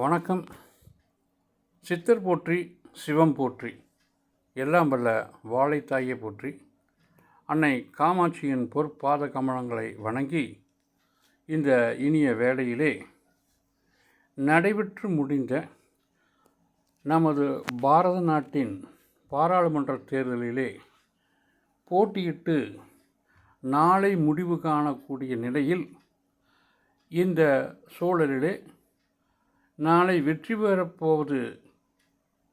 வணக்கம். சித்தர் போற்றி சிவம் போற்றி. எல்லாம் வல்ல வாழைத்தாயை போற்றி. அன்னை காமாட்சியின் பொற்பாத கமலங்களை வணங்கி இந்த இனிய வேளையிலே நடைபெற்று முடிந்த நமது பாரத நாட்டின் பாராளுமன்ற தேர்தலிலே போட்டியிட்டு நாளை முடிவு காணக்கூடிய நிலையில் இந்த சூழலிலே நாளை வெற்றி பெறப்போவது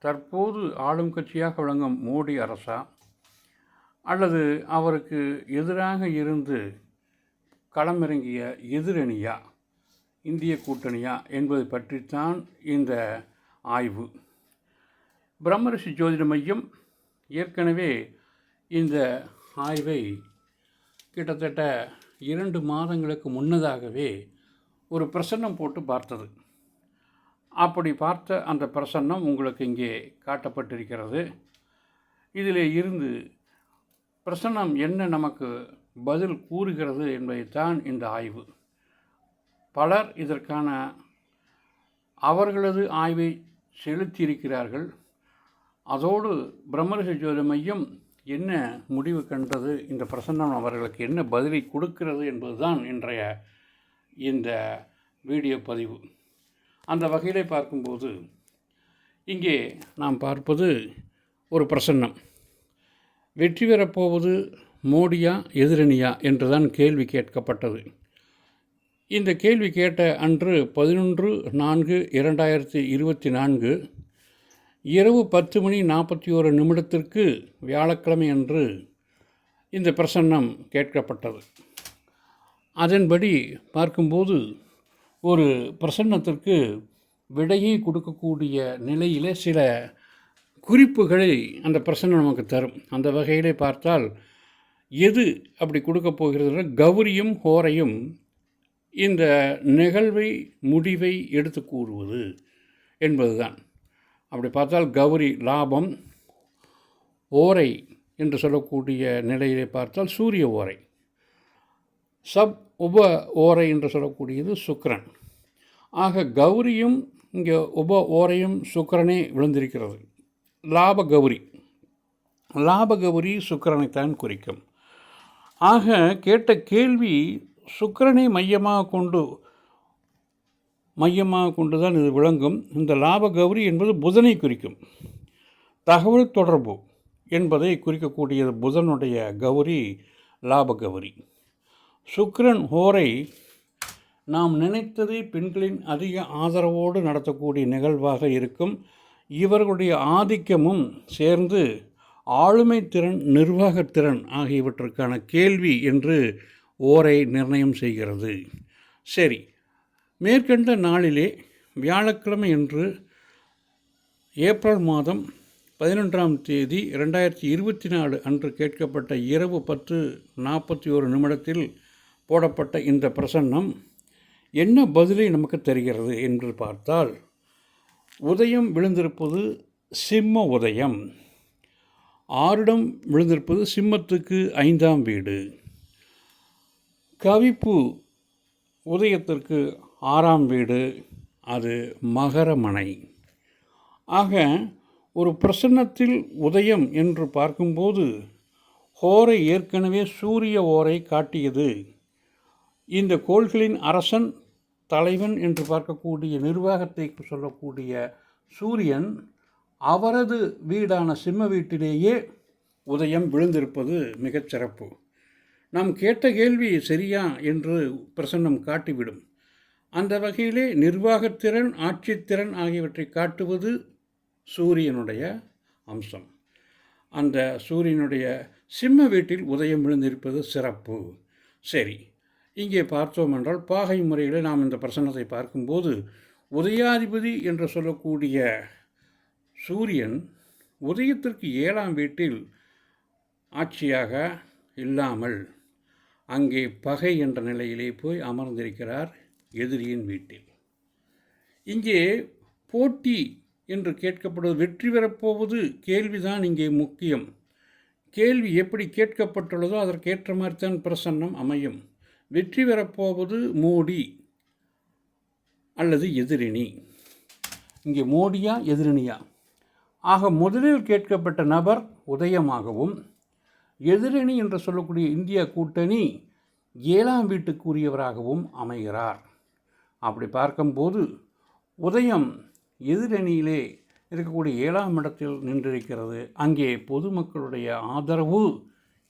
தற்போது ஆளும் கட்சியாக விளங்கும் மோடி அரசா? அல்லது அவருக்கு எதிராக இருந்து களமிறங்கிய எதிரணியா? இந்திய கூட்டணியா என்பது பற்றித்தான் இந்த ஆய்வு. பிரம்மரிஷி ஜோதிட மையம் ஏற்கனவே இந்த ஆய்வை கிட்டத்தட்ட இரண்டு மாதங்களுக்கு முன்னதாகவே ஒரு பிரசன்னம் போட்டு பார்த்தது. அப்படி பார்த்த அந்த பிரசன்னம் உங்களுக்கு இங்கே காட்டப்பட்டிருக்கிறது. இதில் இருந்து பிரசன்னம் என்ன நமக்கு பதில் கூறுகிறது என்பதைத்தான் இந்த ஆய்வு. பலர் இதற்கான அவர்களது ஆய்வை செலுத்தியிருக்கிறார்கள். அதோடு பிரம்மரிஷ ஜோதி மையம் என்ன முடிவு கண்டது? இந்த பிரசன்னம் அவர்களுக்கு என்ன பதிலை கொடுக்கிறது என்பதுதான் இன்றைய இந்த வீடியோ பதிவு. அந்த வகையிலே பார்க்கும்போது இங்கே நாம் பார்ப்பது ஒரு பிரசன்னம். வெற்றி பெறப்போவது மோடியா எதிரணியா என்றுதான் கேள்வி கேட்கப்பட்டது. இந்த கேள்வி கேட்ட அன்று பதினொன்று நான்கு இரண்டாயிரத்தி இருபத்தி நான்கு இரவு பத்து மணி நாற்பத்தி ஓரு நிமிடத்திற்கு வியாழக்கிழமை அன்று இந்த பிரசன்னம் கேட்கப்பட்டது. அதன்படி பார்க்கும்போது ஒரு பிரசன்னத்திற்கு விடையை கொடுக்கக்கூடிய நிலையில் சில குறிப்புகளை அந்த பிரசன்னம் நமக்கு தரும். அந்த வகையிலே பார்த்தால் எது அப்படி கொடுக்க போகிறது கௌரியும் ஹோரையும் இந்த நிகழ்வை முடிவை எடுத்து கூறுவது என்பதுதான். அப்படி பார்த்தால் கௌரி லாபம் ஓரை என்று சொல்லக்கூடிய நிலையிலே பார்த்தால் சூரிய ஓரை. சப் உப ஓரை என்று சொல்லக்கூடியது சுக்கரன். ஆக கௌரியும் இங்கே உப ஓரையும் சுக்கரனே விழுந்திருக்கிறது. லாப கௌரி. லாப கௌரி சுக்கரனைத்தான் குறிக்கும். ஆக கேட்ட கேள்வி சுக்கரனை மையமாக கொண்டு மையமாக கொண்டு தான் இது விளங்கும். இந்த லாப கௌரி என்பது புதனை குறிக்கும். தகவல் தொடர்பு என்பதை குறிக்கக்கூடியது புதனுடைய கௌரி லாப கௌரி. சுக்கிரன் ஹோரை நாம் நினைத்ததை பெண்களின் அதிக ஆதரவோடு நடத்தக்கூடிய நிகழ்வாக இருக்கும். இவர்களுடைய ஆதிக்கமும் சேர்ந்து ஆளுமை திறன் நிர்வாகத்திறன் ஆகியவற்றுக்கான கேள்வி என்று ஓரை நிர்ணயம் செய்கிறது. சரி மேற்கண்ட நாளிலே வியாழக்கிழமை என்று ஏப்ரல் மாதம் பதினொன்றாம் தேதி ரெண்டாயிரத்தி இருபத்தி நாலு அன்று கேட்கப்பட்ட இரவு பத்து நாற்பத்தி ஒரு நிமிடத்தில் போடப்பட்ட இந்த பிரசன்னம் என்ன பதிலை நமக்கு தெரிகிறது என்று பார்த்தால் உதயம் விழுந்திருப்பது சிம்ம உதயம். ஆரிடம் விழுந்திருப்பது சிம்மத்துக்கு ஐந்தாம் வீடு. கவிப்பு உதயத்திற்கு ஆறாம் வீடு அது மகரமனை ஆக ஒரு பிரசன்னத்தில் உதயம் என்று பார்க்கும்போது ஹோரை ஏற்கனவே சூரிய ஓரை காட்டியது. இந்த கோள்களின் அரசன் தலைவன் என்று பார்க்கக்கூடிய நிர்வாகத்தை சொல்லக்கூடிய சூரியன் அவரது வீடான சிம்ம வீட்டிலேயே உதயம் விழுந்திருப்பது மிகச் சிறப்பு. நாம் கேட்ட கேள்வி சரியா என்று பிரசன்னம் காட்டிவிடும். அந்த வகையிலே நிர்வாகத்திறன் ஆட்சித்திறன் ஆகியவற்றை காட்டுவது சூரியனுடைய அம்சம். அந்த சூரியனுடைய சிம்ம வீட்டில் உதயம் விழுந்திருப்பது சிறப்பு. சரி இங்கே பார்த்தோம் என்றால் பாகை முறையில் நாம் இந்த பிரசன்னத்தை பார்க்கும்போது உதயாதிபதி என்று சொல்லக்கூடிய சூரியன் உதயத்திற்கு ஏழாம் வீட்டில் ஆட்சியாக இல்லாமல் அங்கே பகை என்ற நிலையிலே போய் அமர்ந்திருக்கிறார் எதிரியின் வீட்டில். இங்கே போட்டி என்று கேட்கப்படுவது வெற்றி பெறப்போவது கேள்விதான் இங்கே முக்கியம். கேள்வி எப்படி கேட்கப்பட்டுள்ளதோ அதற்கேற்ற மாதிரி தான் பிரசன்னம் அமையும். வெற்றி பெறப்போவது மோடி அல்லது எதிரணி? இங்கே மோடியா எதிரணியா? ஆக முதலில் கேட்கப்பட்ட நபர் உதயமாகவும் எதிரணி என்று சொல்லக்கூடிய இந்திய கூட்டணி ஏழாம் வீட்டுக்குரியவராகவும் அமைகிறார். அப்படி பார்க்கும்போது உதயம் எதிரணியிலே இருக்கக்கூடிய ஏழாம் இடத்தில் நின்றிருக்கிறது. அங்கே பொதுமக்களுடைய ஆதரவு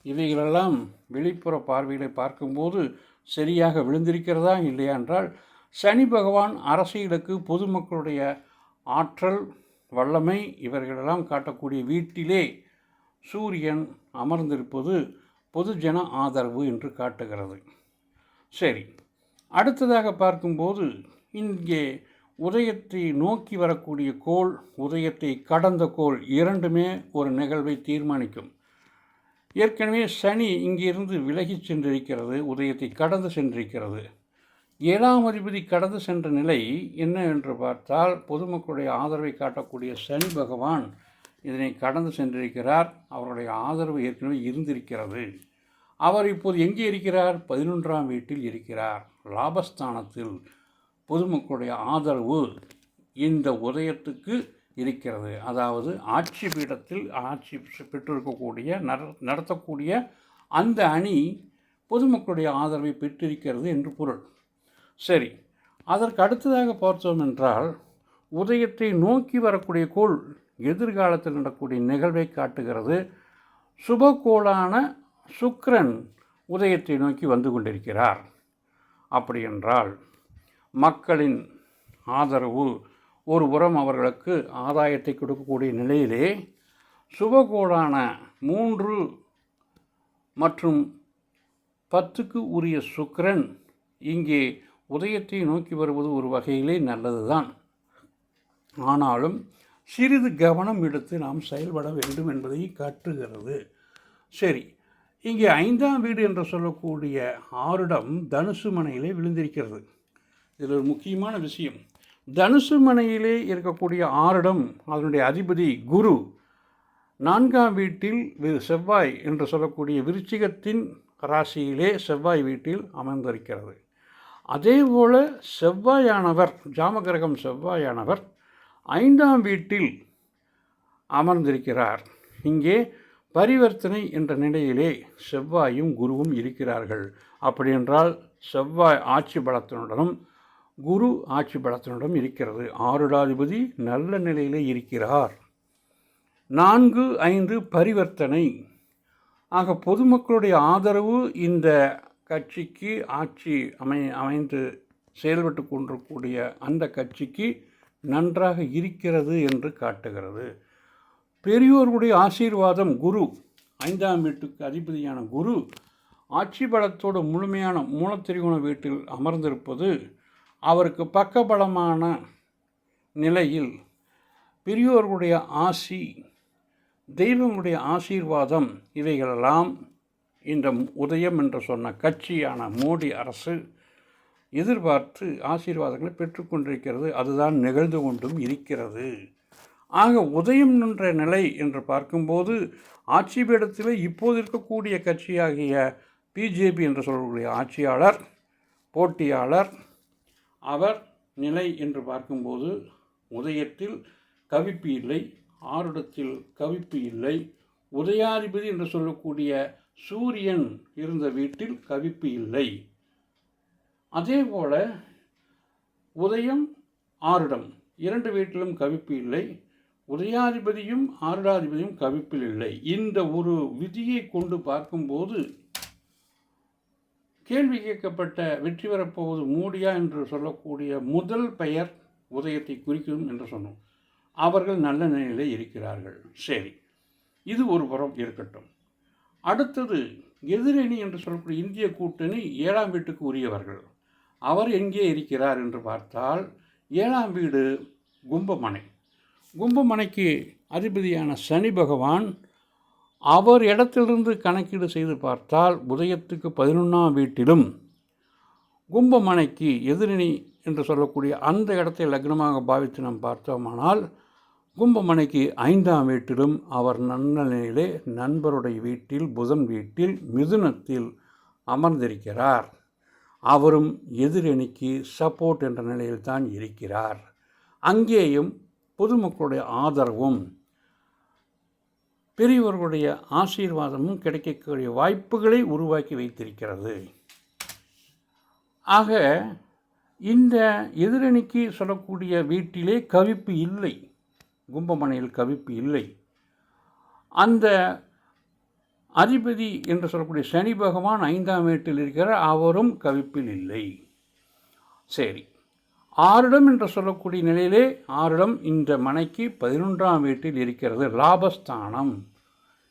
இவைகளெல்லாம் வெளிப்புற பார்வைகளை பார்க்கும்போது சரியாக விழுந்திருக்கிறதா இல்லையா என்றால் சனி பகவான் அரசியலுக்கு பொதுமக்களுடைய ஆற்றல் வல்லமை இவர்களெல்லாம் காட்டக்கூடிய வீட்டிலே சூரியன் அமர்ந்திருப்பது பொதுஜன ஆதரவு என்று காட்டுகிறது. சரி அடுத்ததாக பார்க்கும்போது இங்கே உதயத்தை நோக்கி வரக்கூடிய கோள் உதயத்தை கடந்த கோள் இரண்டுமே ஒரு நிகழ்வை தீர்மானிக்கும். ஏற்கனவே சனி இங்கிருந்து விலகிச் சென்றிருக்கிறது உதயத்தை கடந்து சென்றிருக்கிறது. ஏழாம் அதிபதி கடந்து சென்ற நிலை என்ன என்று பார்த்தால் பொதுமக்களுடைய ஆதரவை காட்டக்கூடிய சனி பகவான் இதனை கடந்து சென்றிருக்கிறார். அவருடைய ஆதரவு ஏற்கனவே இருந்திருக்கிறது. அவர் இப்போது எங்கே இருக்கிறார்? பதினொன்றாம் வீட்டில் இருக்கிறார். லாபஸ்தானத்தில் பொதுமக்களுடைய ஆதரவு இந்த உதயத்துக்கு இருக்கிறது. அதாவது ஆட்சி பீடத்தில் ஆட்சி பெற்றிருக்கக்கூடிய நடத்தக்கூடிய அந்த அணி பொதுமக்களுடைய ஆதரவை பெற்றிருக்கிறது என்று பொருள். சரி அதற்கு அடுத்ததாக பார்த்தோம் என்றால் உதயத்தை நோக்கி வரக்கூடிய கோள் எதிர்காலத்தில் நடக்கூடிய நிகழ்வை காட்டுகிறது. சுபகோளான சுக்ரன் உதயத்தை நோக்கி வந்து கொண்டிருக்கிறார். அப்படி என்றால் மக்களின் ஆதரவு ஒரு புறம் அவர்களுக்கு ஆதாயத்தை கொடுக்கக்கூடிய நிலையிலே சுபகோடான மூன்று மற்றும் பத்துக்கு உரிய சுக்கரன் இங்கே உதயத்தை நோக்கி வருவது ஒரு வகையிலே நல்லதுதான். ஆனாலும் சிறிது கவனம் எடுத்து நாம் செயல்பட வேண்டும் என்பதை காட்டுகிறது. சரி இங்கே ஐந்தாம் வீடு என்று சொல்லக்கூடிய ஆறிடம் தனுசு மனையிலே விழுந்திருக்கிறது. இதில் ஒரு முக்கியமான விஷயம். தனுசு மனையிலே இருக்கக்கூடிய ஆரிடம் அதனுடைய அதிபதி குரு நான்காம் வீட்டில் செவ்வாய் என்று சொல்லக்கூடிய விருச்சிகத்தின் ராசியிலே செவ்வாய் வீட்டில் அமர்ந்திருக்கிறது. அதேபோல் செவ்வாயானவர் ஜாமகிரகம் செவ்வாயானவர் ஐந்தாம் வீட்டில் அமர்ந்திருக்கிறார். இங்கே பரிவர்த்தனை என்ற நிலையிலே செவ்வாயும் குருவும் இருக்கிறார்கள். அப்படி என்றால் செவ்வாய் ஆட்சி பலத்தினுடனும் குரு ஆட்சி பலத்தினுடன் இருக்கிறது. ஆருடாதிபதி நல்ல நிலையிலே இருக்கிறார். நான்கு ஐந்து பரிவர்த்தனை. ஆக பொதுமக்களுடைய ஆதரவு இந்த கட்சிக்கு ஆட்சி அமை அமைந்து செயல்பட்டு கொண்டிருக்கூடிய அந்த கட்சிக்கு நன்றாக இருக்கிறது என்று காட்டுகிறது. பெரியோர்களுடைய ஆசீர்வாதம் குரு. ஐந்தாம் வீட்டுக்கு அதிபதியான குரு ஆட்சி பலத்தோடு முழுமையான மூலத்திரிகோண வீட்டில் அமர்ந்திருப்பது அவருக்கு பக்கபலமான நிலையில் பெரியோர்களுடைய ஆசி தெய்வங்களுடைய ஆசீர்வாதம் இவைகளெல்லாம் இந்த உதயம் என்று சொன்ன கட்சியான மோடி அரசு எதிர்பார்த்து ஆசீர்வாதங்களை பெற்றுக்கொண்டிருக்கிறது அதுதான் நிகழ்ந்து கொண்டும் இருக்கிறது. ஆக உதயம் நின்ற நிலை என்று பார்க்கும்போது ஆட்சி பீடத்தில் இப்போது இருக்கக்கூடிய கட்சியாகிய பிஜேபி என்று சொல்லக்கூடிய ஆட்சியாளர் போட்டியாளர் அவர் நிலை என்று பார்க்கும்போது உதயத்தில் கவிப்பு இல்லை ஆருடத்தில் கவிப்பு இல்லை. உதயாதிபதி என்று சொல்லக்கூடிய சூரியன் இருந்த வீட்டில் கவிப்பு இல்லை. அதே போல உதயம் ஆருடம் இரண்டு வீட்டிலும் கவிப்பு இல்லை. உதயாதிபதியும் ஆருடாதிபதியும் கவிப்பில் இல்லை. இந்த ஒரு விதியை கொண்டு பார்க்கும்போது கேள்வி கேட்கப்பட்ட வெற்றி பெறப்போவது மூடியா என்று சொல்லக்கூடிய முதல் பெயர் உதயத்தை குறிக்கும் என்று சொன்னோம். அவர்கள் நல்ல நிலையில் இருக்கிறார்கள். சரி இது ஒரு புறம் இருக்கட்டும். அடுத்தது எதிரணி என்று சொல்லக்கூடிய இந்திய கூட்டணி ஏழாம் வீட்டுக்கு உரியவர்கள். அவர் எங்கே இருக்கிறார் என்று பார்த்தால் ஏழாம் வீடு கும்பமனை. கும்பமனைக்கு அதிபதியான சனி பகவான் அவர் இடத்திலிருந்து கணக்கீடு செய்து பார்த்தால் உதயத்துக்கு பதினொன்றாம் வீட்டிலும் கும்பமனைக்கு எதிரணி என்று சொல்லக்கூடிய அந்த இடத்தை லக்னமாக பாவித்து நாம் பார்த்தோமானால் கும்பமனைக்கு ஐந்தாம் வீட்டிலும் அவர் நன்னநிலையிலே நண்பருடைய வீட்டில் புதன் வீட்டில் மிதுனத்தில் அமர்ந்திருக்கிறார். அவரும் எதிரணிக்கு சப்போர்ட் என்ற நிலையில் தான் இருக்கிறார். அங்கேயும் பொதுமக்களுடைய ஆதரவும் பெரியவர்களுடைய ஆசீர்வாதமும் கிடைக்கக்கூடிய வாய்ப்புகளை உருவாக்கி வைத்திருக்கிறது. ஆக இந்த எதிரணிக்கு சொல்லக்கூடிய வீட்டிலே கவிப்பு இல்லை. கும்பமனையில் கவிப்பு இல்லை. அந்த அதிபதி என்று சொல்லக்கூடிய சனி பகவான் ஐந்தாம் வீட்டில் இருக்கிறார். அவரும் கவிப்பில் இல்லை. சரி. ஆறிடம் என்று சொல்லக்கூடிய நிலையிலே ஆறிடம் இந்த மனைக்கு பதினொன்றாம் வீட்டில் இருக்கிறது லாபஸ்தானம்.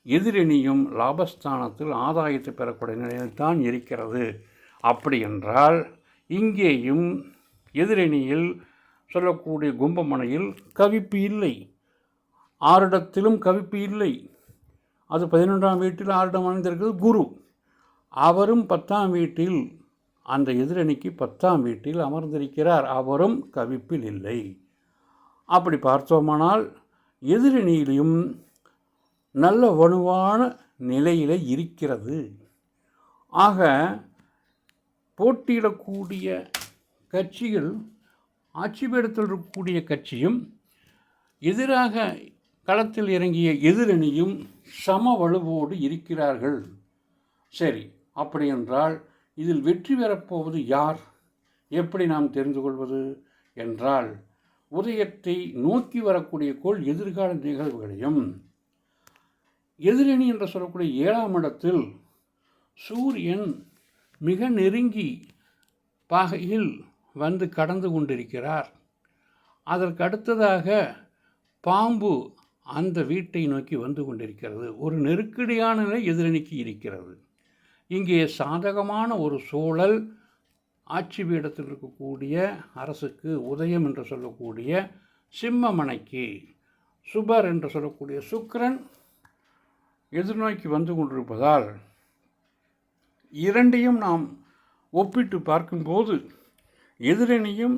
எதிரணியும் லாபஸ்தானத்தில் ஆதாயத்தை பெறக்கூடிய நிலையில் தான் இருக்கிறது. அப்படி என்றால் இங்கேயும் எதிரணியில் சொல்லக்கூடிய கும்பமனையில் கவிப்பு இல்லை. ஆறிடத்திலும் கவிப்பு இல்லை. அது பதினொன்றாம் வீட்டில் ஆறிடம் அமைந்திருக்கிறது குரு. அவரும் பத்தாம் வீட்டில் அந்த எதிரணிக்கு பத்தாம் வீட்டில் அமர்ந்திருக்கிறார். அவரும் கவிப்பில் இல்லை. அப்படி பார்த்தோமானால் எதிரணியிலையும் நல்ல வலுவான நிலையில் இருக்கிறது. ஆக போட்டியிடக்கூடிய கட்சிகள் ஆட்சி பீடத்தில் இருக்கக்கூடிய கட்சியும் எதிராக களத்தில் இறங்கிய எதிரணியும் சம வலுவோடு இருக்கிறார்கள். சரி அப்படி என்றால் இதில் வெற்றி பெறப்போவது யார்? எப்படி நாம் தெரிந்து கொள்வது என்றால் உதயத்தை நோக்கி வரக்கூடிய கோள் எதிர்கால நிகழ்வுகளையும் எதிரணி என்று சொல்லக்கூடிய ஏழாம் இடத்தில் சூரியன் மிக நெருங்கி பாகையில் வந்து கடந்து கொண்டிருக்கிறார். அதற்கு அடுத்ததாக பாம்பு அந்த வீட்டை நோக்கி வந்து கொண்டிருக்கிறது. ஒரு நெருக்கடியான நிலை எதிரணிக்கு இருக்கிறது. இங்கே சாதகமான ஒரு சூழல் ஆட்சி பீடத்தில் இருக்கக்கூடிய அரசுக்கு உதயம் என்று சொல்லக்கூடிய சிம்மமனைக்கு சுபர் என்று சொல்லக்கூடிய சுக்கிரன் எதிர்நோக்கி வந்து கொண்டிருப்பதால் இரண்டையும் நாம் ஒப்பிட்டு பார்க்கும்போது எதிரணியும்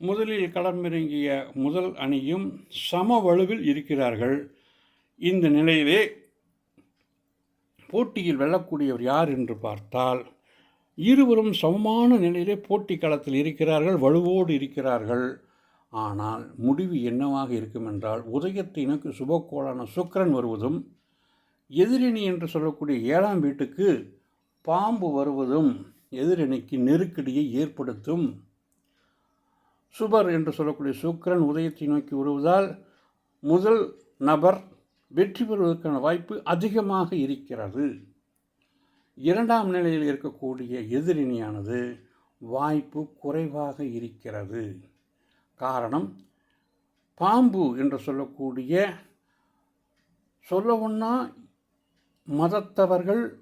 முதலில் களமிறங்கிய முதல் அணியும் சம வலுவில் இருக்கிறார்கள். இந்த நிலையிலே போட்டியில் வெல்லக்கூடியவர் யார் என்று பார்த்தால் இருவரும் சமமான நிலையிலே போட்டி களத்தில் இருக்கிறார்கள் வலுவோடு இருக்கிறார்கள். ஆனால் முடிவு என்னவாக இருக்கும் என்றால் உதயத்தை நோக்கி சுபக்கோளான சுக்கரன் வருவதும் எதிரணி என்று சொல்லக்கூடிய ஏழாம் வீட்டுக்கு பாம்பு வருவதும் எதிரணிக்கு நெருக்கடியை ஏற்படுத்தும். சுபர் என்று சொல்லக்கூடிய சுக்கரன் உதயத்தை நோக்கி வருவதால் முதல் நபர் வெற்றி பெறுவதற்கான வாய்ப்பு அதிகமாக இருக்கிறது. இரண்டாம் நிலையில் இருக்கக்கூடிய எதிரிணியானது வாய்ப்பு குறைவாக இருக்கிறது. காரணம் பாம்பு என்று சொல்லக்கூடிய சொல்லவுன்னா மதத்தவர்கள்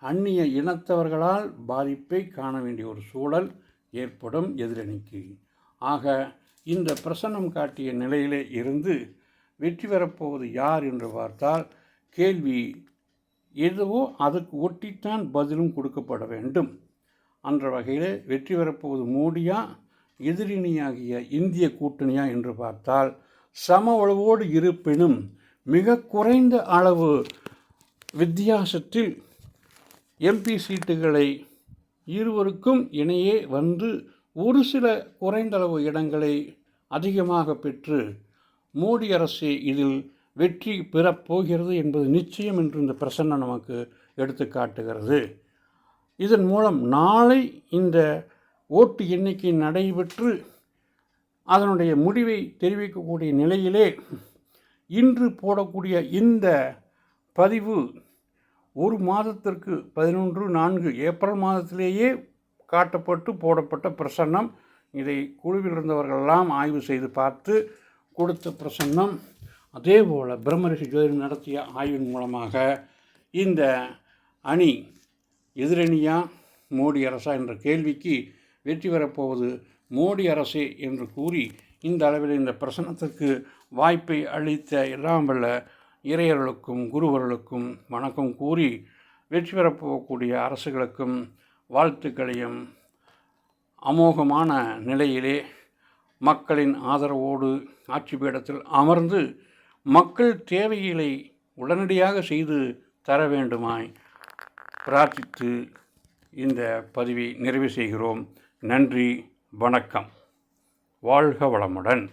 அந்நிய இனத்தவர்களால் பாதிப்பை காண வேண்டிய ஒரு சூழல் ஏற்படும் எதிரணிக்கு. ஆக இந்த பிரசன்னம் காட்டிய நிலையிலே இருந்து வெற்றி பெறப்போவது யார் என்று பார்த்தால் கேள்வி எதுவோ அதுக்கு ஒட்டித்தான் பதிலும் கொடுக்கப்பட வேண்டும். அந்த வகையில் வெற்றி பெறப்போவது மோடியா எதிரிணியாகிய இந்திய கூட்டணியா என்று பார்த்தால் சம அளவோடு இருப்பினும் மிக குறைந்த அளவு வித்தியாசத்தில் எம்பி சீட்டுகளை இருவருக்கும் இணையே வந்து ஒரு சில குறைந்தளவு இடங்களை அதிகமாக பெற்று மோடி அரசு இதில் வெற்றி பெறப்போகிறது என்பது நிச்சயம் என்று இந்த பிரசன்ன நமக்கு எடுத்து காட்டுகிறது. இதன் மூலம் நாளை இந்த ஓட்டு எண்ணிக்கை நடைபெற்று அதனுடைய முடிவை தெரிவிக்கக்கூடிய நிலையிலே இன்று போடக்கூடிய இந்த பதிவு ஒரு மாதத்திற்கு பதினொன்று நான்கு ஏப்ரல் மாதத்திலேயே காட்டப்பட்டு போடப்பட்ட பிரசன்னம். இதை குழுவில் இருந்தவர்களெல்லாம் ஆய்வு செய்து பார்த்து கொடுத்த பிரசன்னம் அதே போல் பிரம்மரிஷி ஜோதிடம் நடத்திய ஆய்வின் மூலமாக இந்த அணி எதிரணியா மோடி அரசா என்ற கேள்விக்கு வெற்றி பெறப்போவது மோடி அரசே என்று கூறி இந்த அளவில் இந்த பிரசனத்திற்கு வாய்ப்பை அளித்த எல்லாம் வல்ல இறையர்களுக்கும் குருவர்களுக்கும் வணக்கம் கூறி வெற்றி பெறப்போகக்கூடிய அரசுகளுக்கும் வாழ்த்துக்களையும். அமோகமான நிலையிலே மக்களின் ஆதரவோடு ஆட்சி பீடத்தில் அமர்ந்து மக்கள் தேவைகளை உடனடியாக செய்து தர வேண்டுமாய் பிரார்த்தித்து இந்த பதிவை நிறைவு செய்கிறோம். நன்றி வணக்கம். வாழ்க வளமுடன்.